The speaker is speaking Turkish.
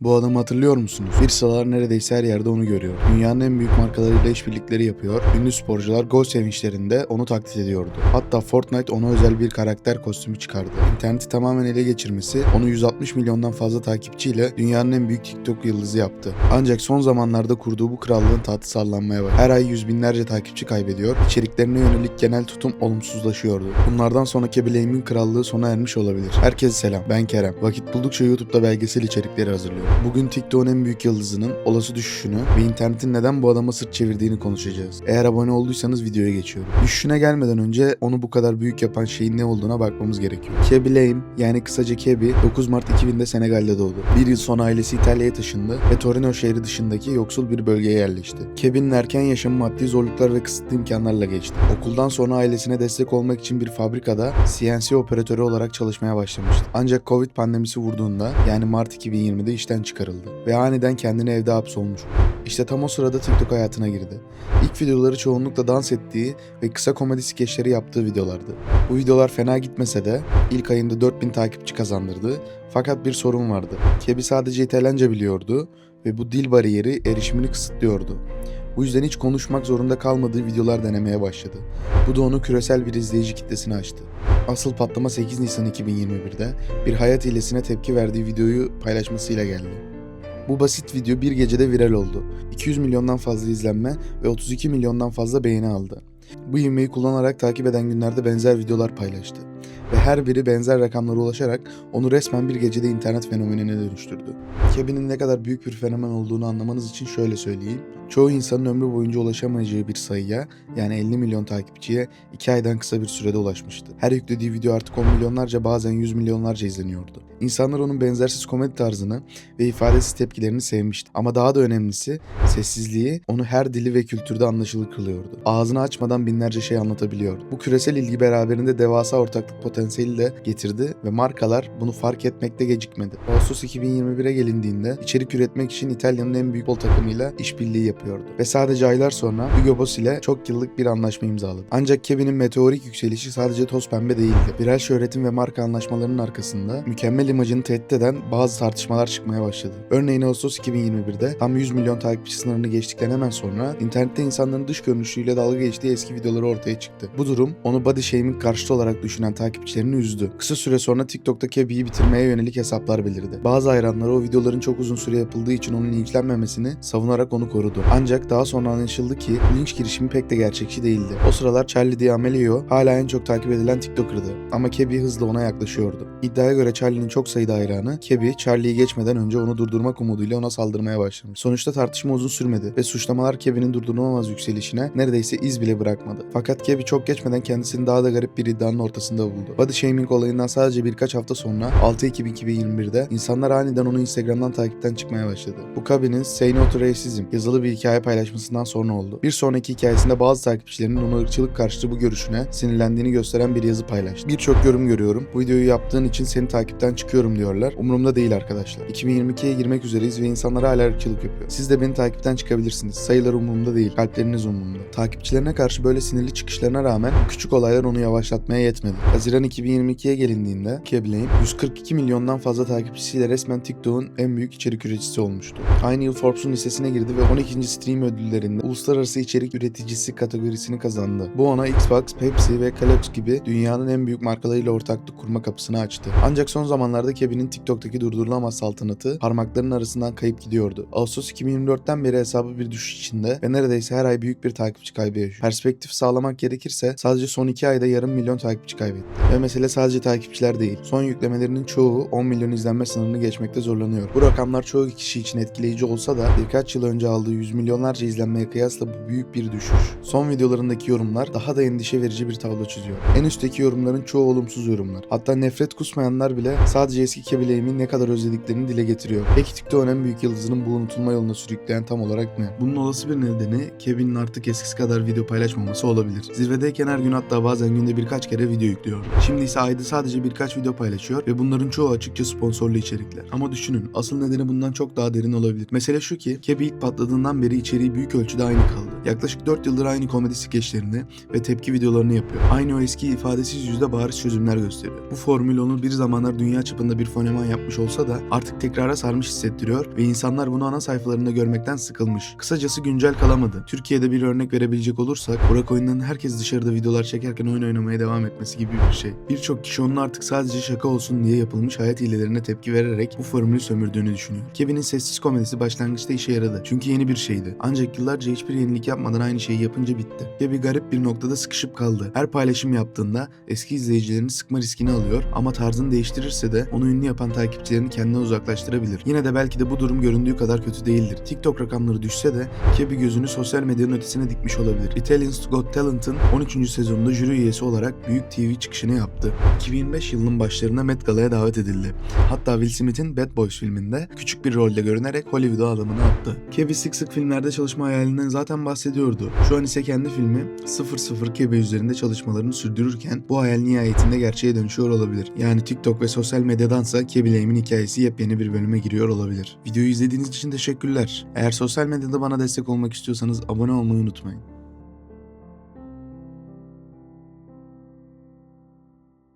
Bu adamı hatırlıyor musunuz? Bir neredeyse her yerde onu görüyor. Dünyanın en büyük markalarıyla işbirlikleri yapıyor. Ünlü sporcular gol sevinçlerinde onu taklit ediyordu. Hatta Fortnite ona özel bir karakter kostümü çıkardı. İnterneti tamamen ele geçirmesi onu 160 milyondan fazla takipçiyle dünyanın en büyük TikTok yıldızı yaptı. Ancak son zamanlarda kurduğu bu krallığın tahtı sallanmaya başladı. Her ay yüz binlerce takipçi kaybediyor. İçeriklerine yönelik genel tutum olumsuzlaşıyordu. Bunlardan sonra Kebileğim'in krallığı sona ermiş olabilir. Herkese selam. Ben Kerem. Vakit buldukça YouTube'da belgesel içerikleri hazırlıyorum. Bugün TikTok'un en büyük yıldızının olası düşüşünü ve internetin neden bu adama sırt çevirdiğini konuşacağız. Eğer abone olduysanız videoya geçiyorum. Düşüşüne gelmeden önce onu bu kadar büyük yapan şeyin ne olduğuna bakmamız gerekiyor. Kebi Lame yani kısaca Kebi 9 Mart 2000'de Senegal'de doğdu. Bir yıl sonra ailesi İtalya'ya taşındı ve Torino şehri dışındaki yoksul bir bölgeye yerleşti. Kebi'nin erken yaşamı maddi zorluklar ve kısıtlı imkanlarla geçti. Okuldan sonra ailesine destek olmak için bir fabrikada CNC operatörü olarak çalışmaya başlamıştı. Ancak Covid pandemisi vurduğunda yani Mart 2020'de işten çıkarıldı ve aniden kendini evde hapsolmuş. İşte tam o sırada TikTok hayatına girdi. İlk videoları çoğunlukla dans ettiği ve kısa komedi skeçleri yaptığı videolardı. Bu videolar fena gitmese de ilk ayında 4000 takipçi kazandırdı fakat bir sorun vardı. Kebi sadece İtalyanca biliyordu ve bu dil bariyeri erişimini kısıtlıyordu. Bu yüzden hiç konuşmak zorunda kalmadığı videolar denemeye başladı. Bu da onu küresel bir izleyici kitlesini açtı. Asıl patlama 8 Nisan 2021'de bir hayat hilesine tepki verdiği videoyu paylaşmasıyla geldi. Bu basit video bir gecede viral oldu. 200 milyondan fazla izlenme ve 32 milyondan fazla beğeni aldı. Bu ivmeyi kullanarak takip eden günlerde benzer videolar paylaştı. Ve her biri benzer rakamlara ulaşarak onu resmen bir gecede internet fenomenine dönüştürdü. Kebi'nin ne kadar büyük bir fenomen olduğunu anlamanız için şöyle söyleyeyim. Çoğu insanın ömrü boyunca ulaşamayacağı bir sayıya yani 50 milyon takipçiye 2 aydan kısa bir sürede ulaşmıştı. Her yüklediği video artık 10 milyonlarca bazen 100 milyonlarca izleniyordu. İnsanlar onun benzersiz komedi tarzını ve ifadesiz tepkilerini sevmişti. Ama daha da önemlisi sessizliği onu her dili ve kültürde anlaşılır kılıyordu. Ağzını açmadan binlerce şey anlatabiliyordu. Bu küresel ilgi beraberinde devasa ortaklık potansiyeli de getirdi ve markalar bunu fark etmekte gecikmedi. Ağustos 2021'e gelindiğinde içerik üretmek için İtalya'nın en büyük bol takımıyla işbirliği yapıyordu. Ve sadece aylar sonra Hugo Boss ile çok yıllık bir anlaşma imzaladı. Ancak Kevin'in meteorik yükselişi sadece toz pembe değildi. Viral şöhretin ve marka anlaşmalarının arkasında mükemmel imajını tehdit eden bazı tartışmalar çıkmaya başladı. Örneğin Ağustos 2021'de tam 100 milyon takipçi sınırını geçtikten hemen sonra internette insanların dış görünüşüyle dalga geçtiği eski videoları ortaya çıktı. Bu durum onu body shaming karşıtı olarak düşünen takipçilerini üzdü. Kısa süre sonra TikTok'ta Kebi'yi bitirmeye yönelik hesaplar belirdi. Bazı hayranları o videoların çok uzun süre yapıldığı için onun linçlenmemesini savunarak onu korudu. Ancak daha sonra anlaşıldı ki linç girişimi pek de gerçekçi değildi. O sıralar Charlie D'Amelio hala en çok takip edilen TikToker'dı. Ama Kebi hızla ona yaklaşıyordu. İddiaya göre Charlie'nin çok sayıda hayranı Kebi, Charlie'yi geçmeden önce onu durdurmak umuduyla ona saldırmaya başlamış. Sonuçta tartışma uzun sürmedi ve suçlamalar Kebi'nin durdurulamaz yükselişine neredeyse iz bile bırakmadı. Fakat Kebi çok geçmeden kendisini daha da garip bir iddianın ortasında buldu. Body shaming olayından sadece birkaç hafta sonra 6 Ekim 2021'de insanlar aniden onu Instagram'dan takipten çıkmaya başladı. Bu Kabi'nin Say No to Racism yazılı bir hikaye paylaşmasından sonra oldu. Bir sonraki hikayesinde bazı takipçilerinin onu ırkçılık karşıtı bu görüşüne sinirlendiğini gösteren bir yazı paylaştı. Birçok yorum görüyorum. Bu videoyu yaptığın için seni takipten çıkıyorum diyorlar. Umurumda değil arkadaşlar. 2022'ye girmek üzereyiz ve insanlar hala ırkçılık yapıyor. Siz de beni takipten çıkabilirsiniz. Sayılar umurumda değil. Kalpleriniz umurumda. Takipçilerine karşı böyle sinirli çıkışlarına rağmen küçük olaylar onu yavaşlatmaya yetmedi. Haziran 2022'ye gelindiğinde Keblane 142 milyondan fazla takipçisiyle resmen TikTok'un en büyük içerik üreticisi olmuştu. Aynı yıl Forbes'un listesine girdi ve 12. Stream ödüllerinde uluslararası içerik üreticisi kategorisini kazandı. Bu ona Xbox, Pepsi ve Kellogg's gibi dünyanın en büyük markalarıyla ortaklık kurma kapısını açtı. Ancak son zamanlarda Kevin'in TikTok'taki durdurulamaz saltanatı parmaklarının arasından kayıp gidiyordu. Ağustos 2024'ten beri hesabı bir düşüş içinde ve neredeyse her ay büyük bir takipçi kaybı yaşıyor. Perspektif sağlamak gerekirse sadece son 2 ayda yarım milyon takipçi kaybetti. Ve mesele sadece takipçiler değil. Son yüklemelerinin çoğu 10 milyon izlenme sınırını geçmekte zorlanıyor. Bu rakamlar çoğu kişi için etkileyici olsa da birkaç yıl önce aldığı yüz milyonlarca izlenmeye kıyasla bu büyük bir düşüş. Son videolarındaki yorumlar daha da endişe verici bir tablo çiziyor. En üstteki yorumların çoğu olumsuz yorumlar. Hatta nefret kusmayanlar bile sadece eski Kebileğimi ne kadar özlediklerini dile getiriyor. Peki TikTok'un en büyük yıldızının bu unutulma yoluna sürükleyen tam olarak ne? Bunun olası bir nedeni Kevin'in artık eskisi kadar video paylaşmaması olabilir. Zirvedeyken her gün hatta bazen günde birkaç kere video yüklüyor. Şimdi ise ayda sadece birkaç video paylaşıyor ve bunların çoğu açıkça sponsorlu içerikler. Ama düşünün asıl nedeni bundan çok daha derin olabilir. Mesele şu ki Kebi ilk patladığından beri içeriği büyük ölçüde aynı kaldı. Yaklaşık 4 yıldır aynı komedi skeçlerini ve tepki videolarını yapıyor. Aynı o eski ifadesiz yüzde bariz çözümler gösteriyor. Bu formül onu bir zamanlar dünya çapında bir fenomen yapmış olsa da artık tekrara sarmış hissettiriyor ve insanlar bunu ana sayfalarında görmekten sıkılmış. Kısacası güncel kalamadı. Türkiye'de bir örnek verebilecek olursak Burak Oyun'dan herkes dışarıda videolar çekerken oyun oynamaya devam etmesi gibi bir şey. Birçok kişi onun artık sadece şaka olsun diye yapılmış hayat hilelerine tepki vererek bu formülü sömürdüğünü düşünüyor. Kevin'in sessiz komedisi başlangıçta işe yaradı. Çünkü yeni bir şeydi. Ancak yıllarca hiçbir yenilik yapmadan aynı şeyi yapınca bitti. Kevin garip bir noktada sıkışıp kaldı. Her paylaşım yaptığında eski izleyicilerini sıkma riskini alıyor ama tarzını değiştirirse de onu ünlü yapan takipçilerini kendine uzaklaştırabilir. Yine de belki de bu durum göründüğü kadar kötü değildir. TikTok rakamları düşse de Kebi gözünü sosyal medyanın ötesine dikmiş olabilir. Italians Got Talent'ın 13. sezonunda jüri üyesi olarak büyük TV çıkışını yaptı. 2025 yılının başlarında Met Gala'ya davet edildi. Hatta Will Smith'in Bad Boys filminde küçük bir rolde görünerek Hollywood'a adımını attı. Kebi sık sık filmlerde çalışma hayalinden zaten bahsediyordu. Şu an ise kendi filmi 00 Kebi üzerinde çalışmalarını sürdürürken bu hayal nihayetinde gerçeğe dönüşüyor olabilir. Yani TikTok ve sosyal medyadansa Kebi Lame'in hikayesi yepyeni bir bölüme giriyor olabilir. Videoyu izlediğiniz için teşekkürler. Eğer sosyal medyada bana destek olmak istiyorsanız abone olmayı unutmayın.